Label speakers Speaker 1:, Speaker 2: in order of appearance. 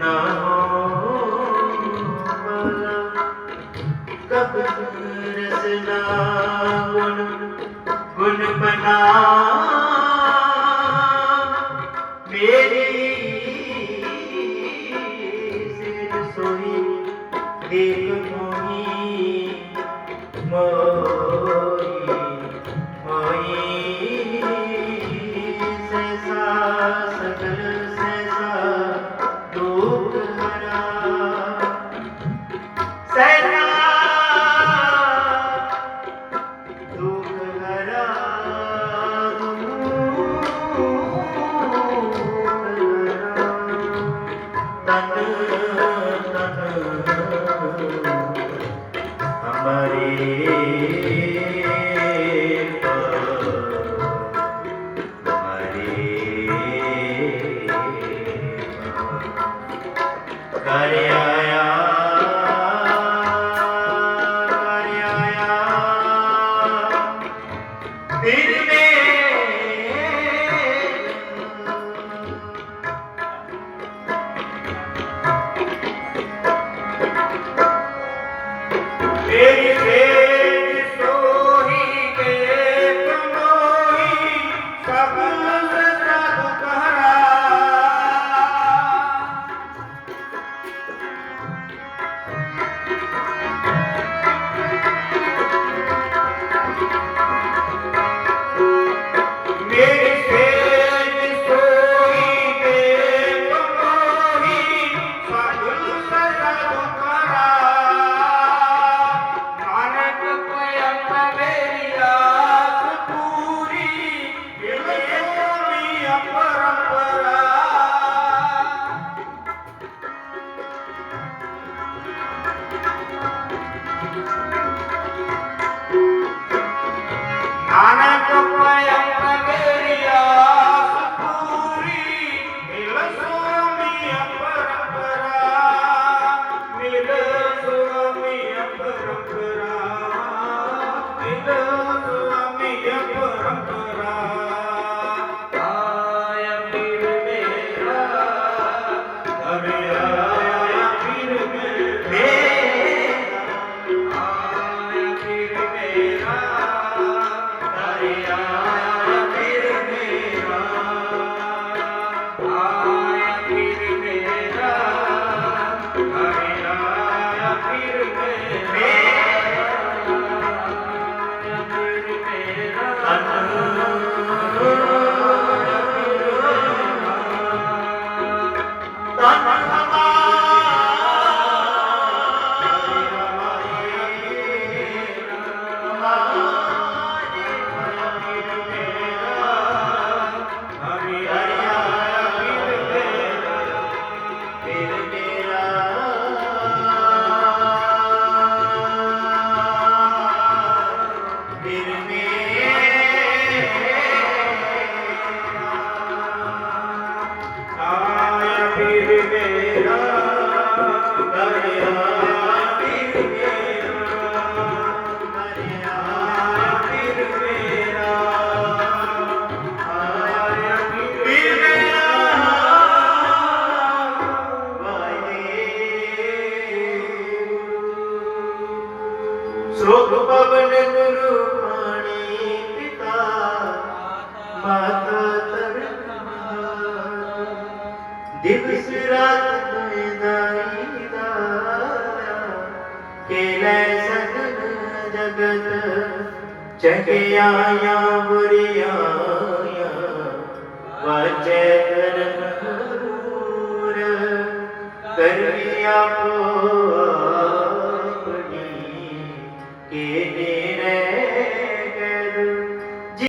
Speaker 1: ਨਾ ਮਾਲਾ ਕਬ ਗੁਣ ਗੁਣ ਮੇਰੀ ਸਿਰ ਸੋਈ ਦੇਖ আমাকে রিয়া ਸਰੋਤ ਪਵਨ ਗੁਰੂ ਪਾਣੀ ਪਿਤਾ, ਮਾਤਾ ਤਰਕ ਮਹਾਨ ਦਿਵਸ ਰਾਤ ਮੈਂ ਦਾਈ ਦਾਇਆ ਕੇਲੇ ਸਗਨ ਜਗਤ ਚਕਿਆਇਆ ਬੁਰਿਆਇਆ ਵਾਜੈ ਕਰਮ ਹੂਰ ਕਰਿਆ ਪੋਆ